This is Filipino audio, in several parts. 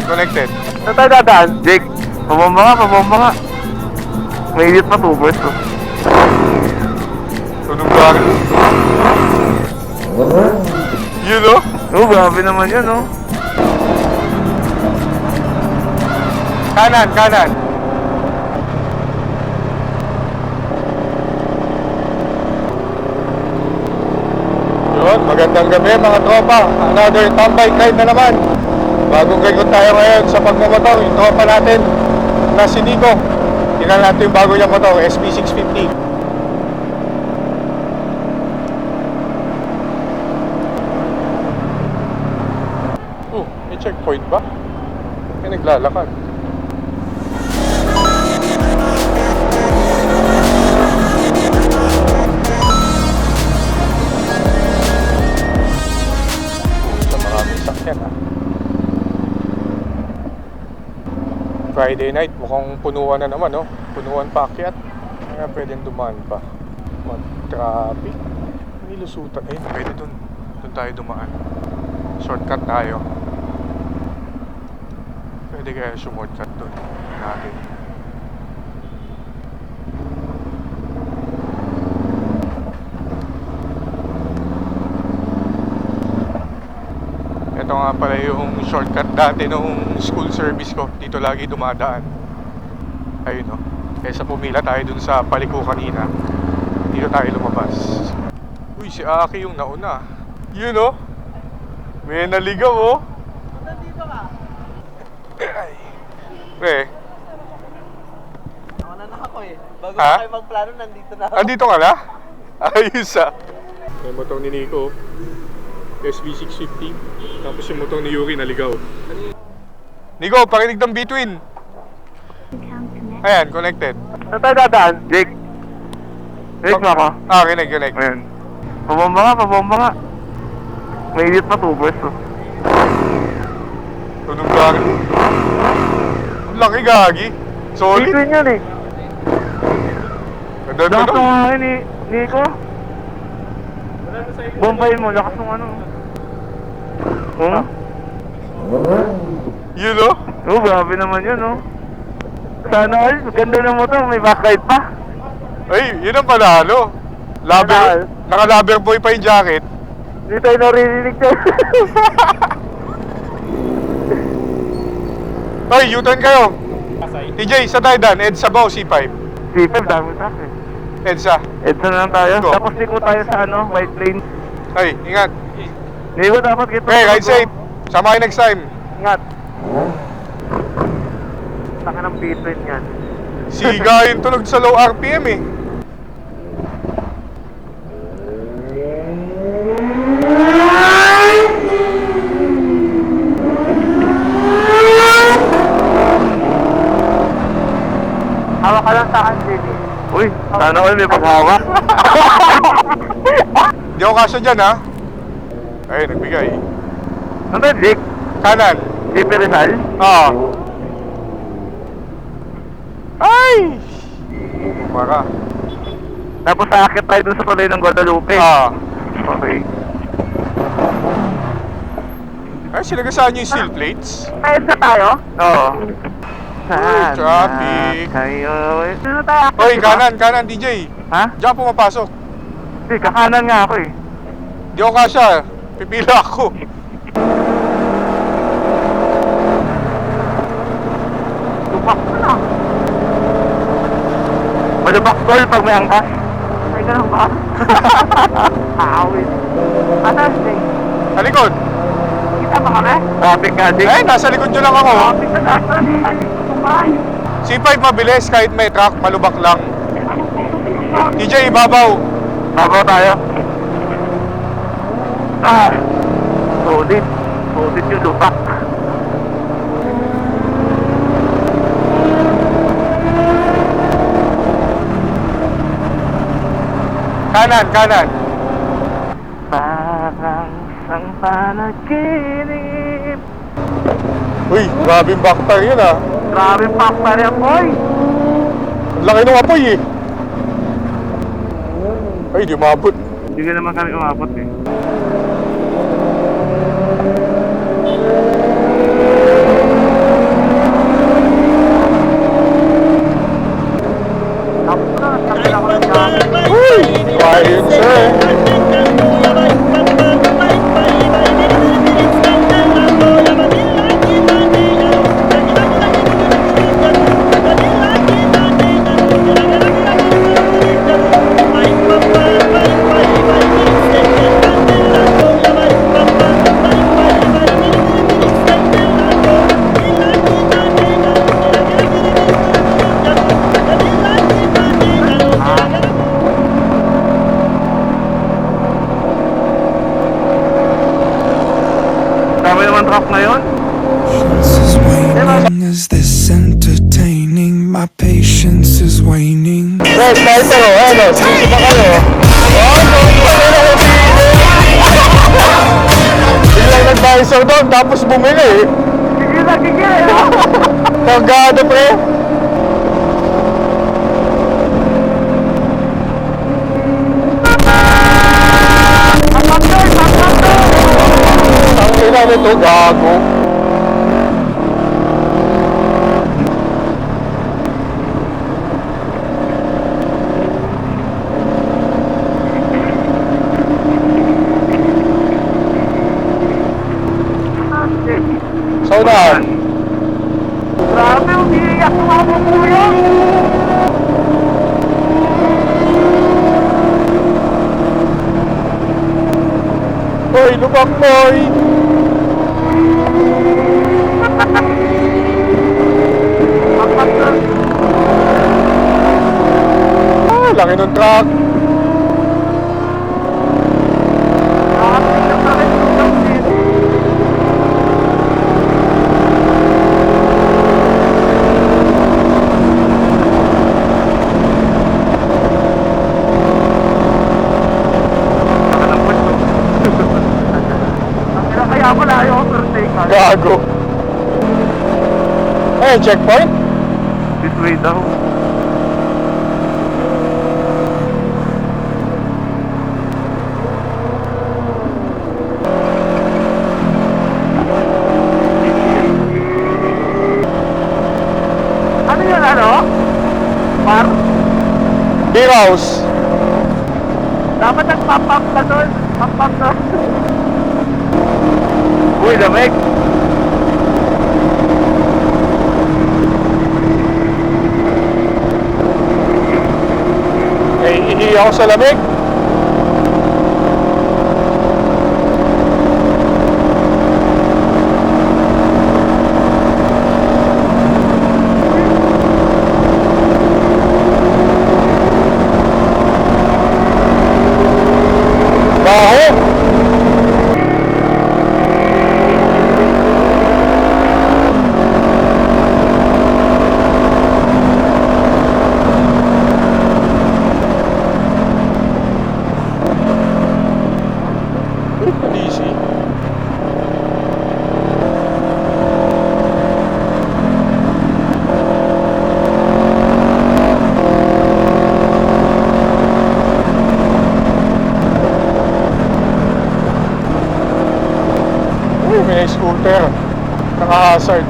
Ayan, connected. Saan tayo dadaan? Jake, pabomba nga, pabomba nga. May init pa tubos to. Tunog ba? Yun o? Oh, grabe naman yun, oh. Kanan, kanan. Yun, magandang gabi mga tropa. Another tambay ride na naman. Bagong record tayo ngayon sa pagmamotor. Yung tropa natin na si Nico. Tingnan natin yung bago niyang motor, SP650. Oh, may checkpoint ba? May naglalakad. Friday night, mukhang punuan na naman, no? Punuan pa akyat. Kaya pwedeng dumaan pa. Mag-traffic. May lusutan. Eh, pwede dun. Dun tayo dumaan. Shortcut tayo. Pwede kaya shortcut dun. Natin. Pala yung shortcut dati nung school service ko. Dito lagi dumadaan. Ayun no. Kesa pumila tayo dun sa paliko kanina. Dito tayo lumabas. Uy, si Aki yung nauna. Yun no. May naligaw oh. Nandito ka. Ay. Pre, Nauna na ako eh. Bago Ha? kayo magplano, nandito na ako. andito ka na? Ayos ah. Yung motor ni Nico. SB650. Tapos yung motor ni Yuri naligaw. Nico, pakinig ng between. Ayan, connected. Saan tayo dadaan? Jake. Jake ako. Ah, kinig, kinig. Ayan. Pabomba nga, pabomba nga. May init pa tubos to. Tunog ba? Ang laki gagi. Solid. Dito yun eh. Ganda na Lakas ng ni Nico. Bombayin mo, lakas ng ano. Oh? Yun oh. Oh, grabe naman yun, oh. Sana all, ganda ng motor, may backlight pa. Ay, yun ang panalo. Laber, naka-lover boy pa yung jacket. Hindi tayo naririnig dyan. Ay, U-turn kayo. TJ, sa tayo dan? EDSA ba o C5? C5, dami sa akin. EDSA. Edsa na lang tayo. Go. Tapos liko tayo sa ano, white lane. Ay, ingat. Nico, dapat kita. Okay, ride safe. Sama kayo next time. Ingat. Taka ng pitwin yan. Siga yung tunog sa low RPM eh. Hawak ka lang sa akin, Jenny. Uy, sana all may paghawak. Di ako kasya dyan ha. Ay, nagbigay. ano yun, Dick? Kanan. JP Rizal? Oo. Ay! Mara. Tapos aakit tayo dun sa tuloy ng Guadalupe. Ah. Okay. Ay, sinagasaan niyo yung steel plates? Ayos na tayo? Oo. Uy, traffic. Kayo. Ano tayo? Oy, kanan, kanan, DJ. Ha? Diyan pumapasok. Hindi, kakanan nga ako eh. Di ako kasya. Pipila ako. Ko na. Malubak call pag may angkas. Ay, ganun ba? Awit. Ano, Jake? Sa likod. Kita ba kami? Traffic nga, Jake. Eh, nasa likod nyo lang ako. Traffic na natin. Tumayo. C5 mabilis kahit may truck, malubak lang. DJ, ibabaw. Bago tayo. Ah! Solid. Solid yung lupak. Kanan, kanan. Parang isang panaginip. Uy, grabe yung backfire yun ah. Grabe pakta rin, boy. Ang laki ng apoy eh. Ay, di umabot. Hindi ka naman kami umabot eh. Nag-visor doon, tapos bumili. Sige na, sige! Kagado, pre. Ang ina nito, gago. So na, Grabe, umiiyak yung mga kuya! Hoy, lubak boy! Ah, laki ng truck. Kaya pala yung overtake ha. Gago. Eh, checkpoint? This way daw. Ano yun ano? Par? Beer house. Dapat nagpapap ka doon. Papap na. Uy, lamig. Eh, ihi ako there. Uh, sorry,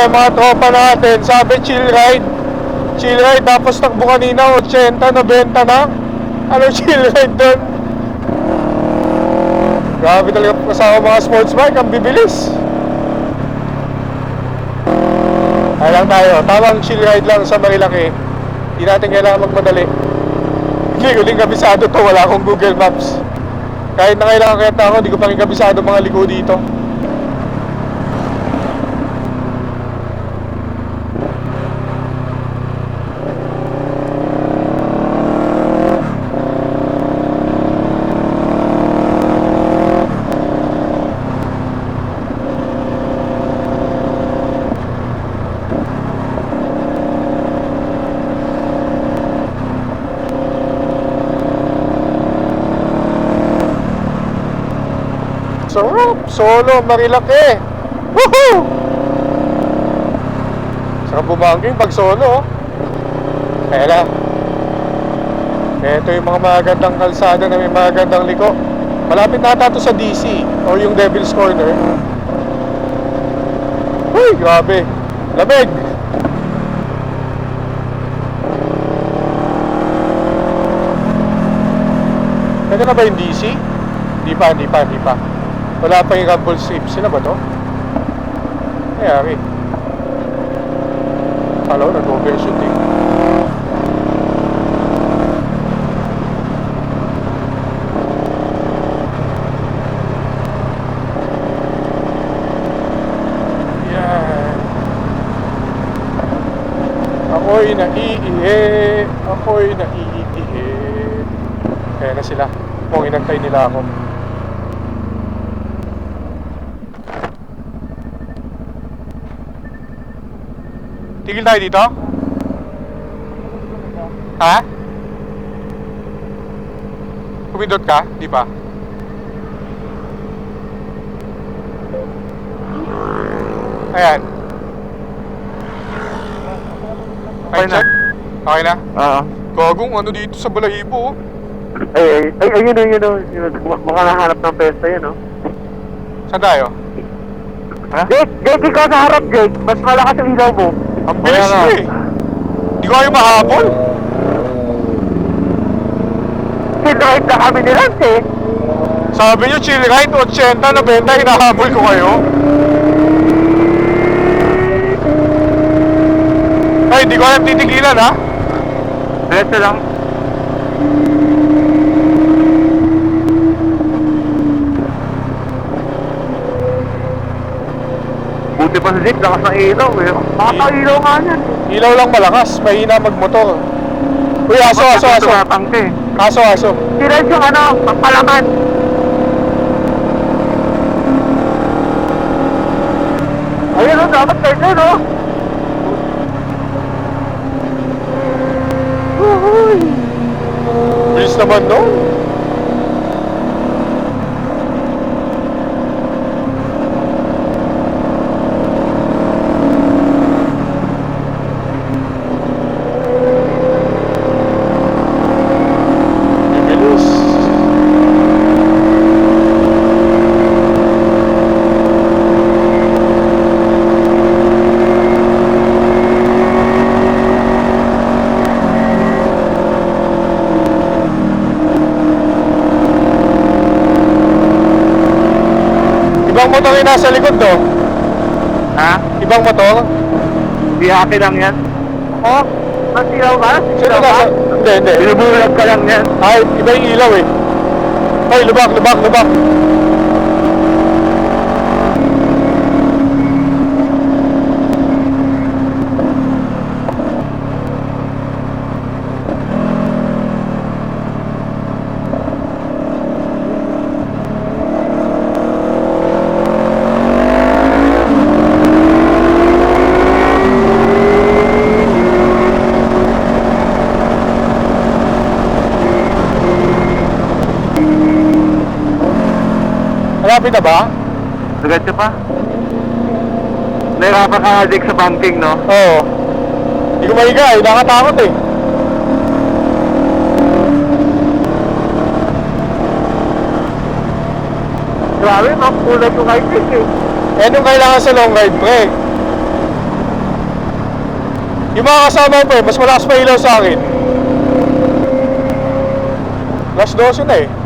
Yung mga tropa natin. Sabi chill ride. Chill ride. Tapos takbo kanina 80, 90 na. Ano chill ride doon? Grabe talaga kasama mga sports bike. Ang bibilis. Ay lang tayo. Tamang chill ride lang sa Marilaki. Hindi natin kailangan magmadali. Hindi ko din kabisado to. Wala akong Google Maps. Kahit na kailangan kaya ako, hindi ko pa rin kabisado mga liko dito. Sarap! Solo, Marilaki! Woohoo! Sarap bumangking pag solo, oh. Kaya lang. Ito yung mga magagandang kalsada na may magagandang liko. Malapit na to sa DC o yung Devil's Corner. Uy, grabe. Lamig! Pwede na ba yung DC? Hindi pa, hindi pa, hindi pa. Wala pa yung rumble strip. Sila ba to? Nangyari. Kala ko nag-overshoot eh. Ako'y naiihi. Ako'y naiihi. Kaya na sila. Kung inantay nila ako. Tigil tayo dito? Ha? Kumindot ka? Di ba? Ayan. Okay na. Okay na? Oo. Gagong ano dito sa balahibo oh. Ay, ay, ay, ayun, ayun, ayun, yun. Baka nahanap ng pesta yun, no? Saan tayo? Ha? Jake, Jake, ikaw sa harap, Jake. Mas malakas ang ilaw mo. Ang bilis Kaya mo nga. eh. Di ko kayo mahabol. Sinride na kami ni Lance, eh. Sabi nyo, chill ride, 80, 90, hinahabol ko kayo. Ay, hindi ko alam titigilan ha. Diretso lang. Buti pa si Jake, lakas ng ilaw, eh. Makaka-ilaw nga yan. Ilaw lang malakas, mahina magmotor. Uy, aso, aso, aso. Tumatangke. Aso, aso. Diretso yung ano, pampalaman. Ayun o, dapat kayo dun o. Bilis naman no? Bibilis. Nasa likod to. Ha? Ibang motor. Di akin lang yan. Oh, nasilaw ka? Sino nasa? Hindi, hindi. Binubulag ka lang yan. Ay, iba yung ilaw eh. Ay, lubak, lubak, lubak. Malapit na ba? Diretso pa. Nahirapan ka Jake, sa banking, no? Oo. Hindi ko mahiga eh. Nakatakot eh. Grabe, makulat yung kay Jake, eh. Eh, nung kailangan sa long ride, pre. Yung mga kasama ko eh, mas malakas pa ilaw sa akin. Last 12 na eh.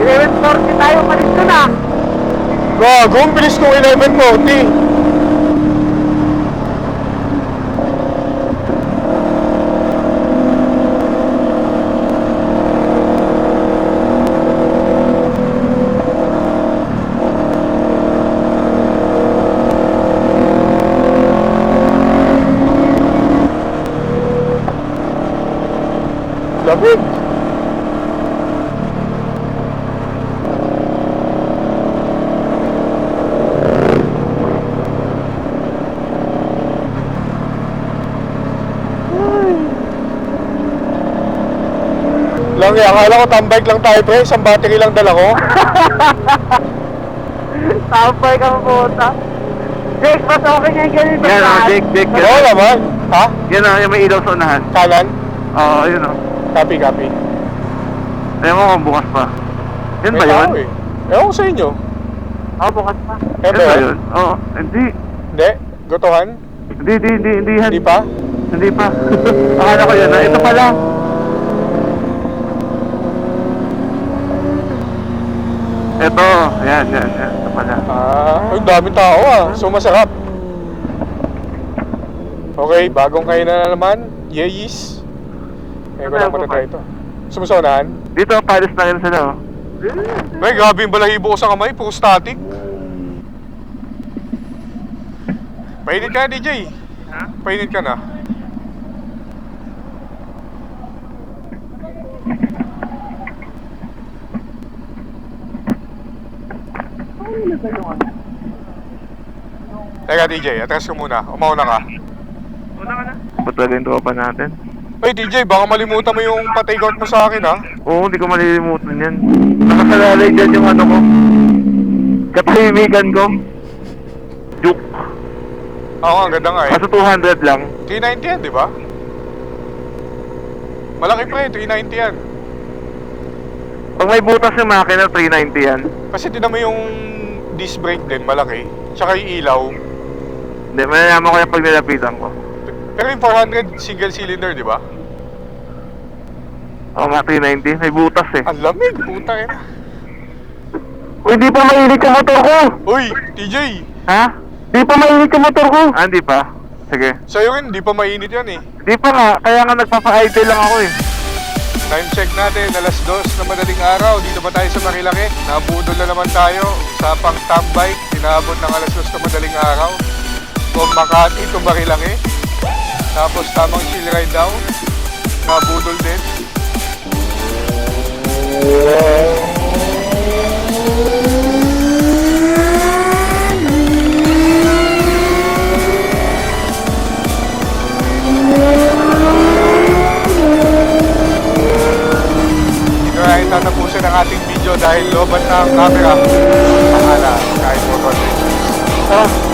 11.40 tayo palis ko na. Gago, ang bilis kong 11.40. Lamig. Lang eh, akala ko tambike lang tayo pre, isang battery lang dala ko. Tapay ka pupunta. Jake, mas okay nga yung ganito. Yan, oh, Jake, Jake, yan. Oo naman. Ha? Yan o, yung may ilaw sa unahan. Kanan? Oo, yun o. Copy, copy. Ayaw mo kung bukas pa. Yan ba May yun? tao eh. Ewan ko sa inyo. Oh, bukas pa. Eh Yan ba yun? yun? Oo, hindi. Hindi? Gotohan? Hindi, hindi, hindi, hindi yan. Hindi pa? Hindi pa. Akala ko yan. ah. Ito pala. Ito, yan, yan, yan. Ito pala. Ah, ang daming tao ah. So masarap. Okay, bagong kayo na naman. Yeyis. Eh, ko lang Ano matatry ito. Sumusonahan? Dito, palis na rin sila oh. May grabe yung balahibo ko sa kamay. Puro static. Painit ka na, DJ. Ha? Painit ka na. Teka DJ, atras ko muna. Umauna ka. Ba't talaga yung tropa natin? Hey DJ, baka malimutan mo yung patake out mo sa akin ha. Oo, hindi ko malilimutan yan. Nakasalalay dyan yung ano ko. Katahimikan ko. Juke. Oo, ang ganda nga eh. Kaso 200 lang. 390 yan, di ba? Malaki pa eh, 390 yan. Pag may butas yung makina, 390 yan. Kasi tinan mo yung disc brake din, malaki. Tsaka yung ilaw. Hindi, malalaman ko yan pag nilapitan ko. Pero yung 400 single cylinder, di ba? Oo nga, 390. May butas eh. Ang lamig, puta eh. Uy, di pa mainit yung motor ko! Uy, TJ! Ha? Di pa mainit yung motor ko! Ah, di pa? Sige. Sa'yo rin, di pa mainit yan eh. Di pa nga, kaya nga nagpapa-idle lang ako eh. Time check natin, alas 2 na madaling araw. Dito ba tayo sa Marilaki? Nabudol na naman tayo. Usapang tambike, tinabot ng alas 2 na madaling araw. From Makati to Marilaki. Tapos tamang chill ride daw. Nabudol din. Tayo tatapusin ang ating video dahil lobat na ang camera. Pangalan, kahit motor. Ah,